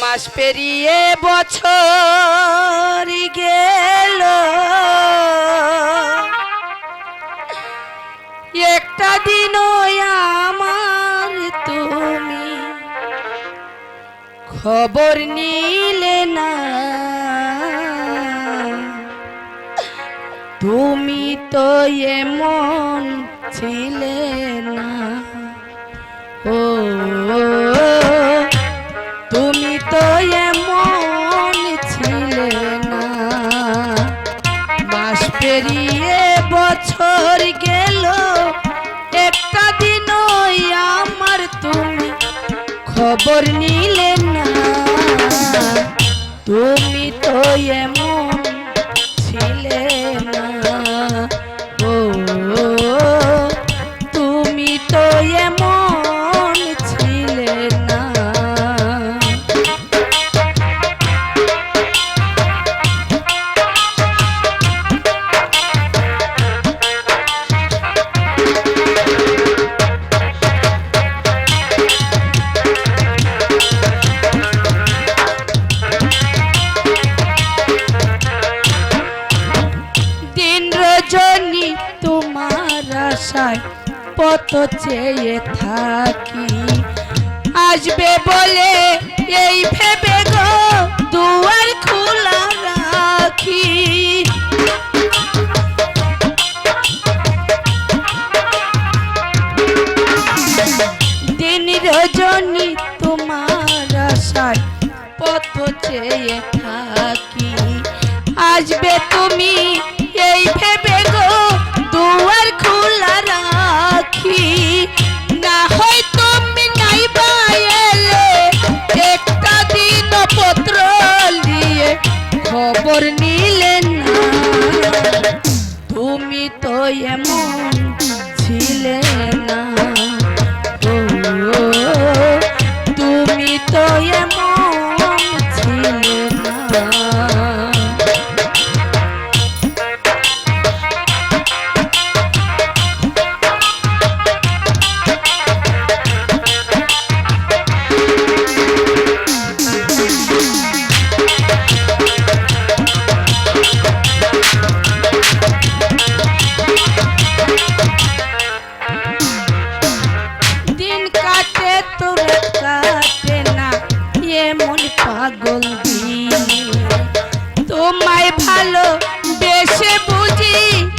মাস পেরিয়ে বছর গেল। একটা দিনও আমার তুমি খবর নিলে না। তুমি তো এমন ছিলে না। ও এমন ছিলে না। মাস পেরিয়ে বছর গেল। একটা দিন আমার তুমি খবর নিলে না। তুমি তো এমন আশায় পত চেয়ে থাকি। আসবে বলে এই ভেবে গো, দুয়ার খোলা রাখি। দিন রজনী তোমার আশায় পথ চেয়ে থাকি। আসবে তুমি এই ভেবে গো, দুয়ার খবর নিলে না। তুমি তো এমন ছিলে না। পাগল তোমায় ভালো বেশে বুঝি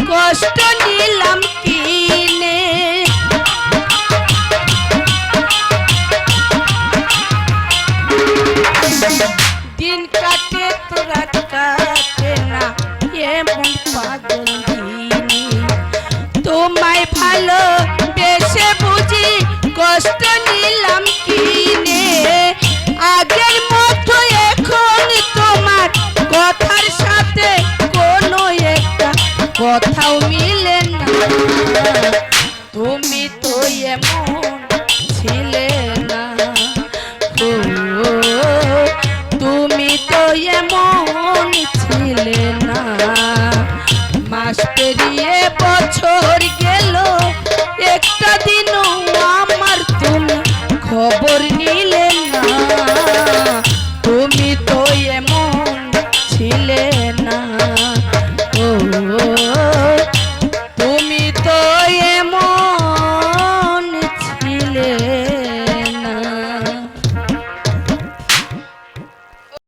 কষ্ট নিলাম কিনে। দিন কাটে তোরা কাটে না, এমন পাগল তোমায় ভালো বেশে বুঝি কষ্ট নিলাম কিনে। আগের মতো এখন তোমার কথার সাথে কোনো একটা কথাও মিলে না। তুমি তো এমন ছিলে না। তুমি তো এমন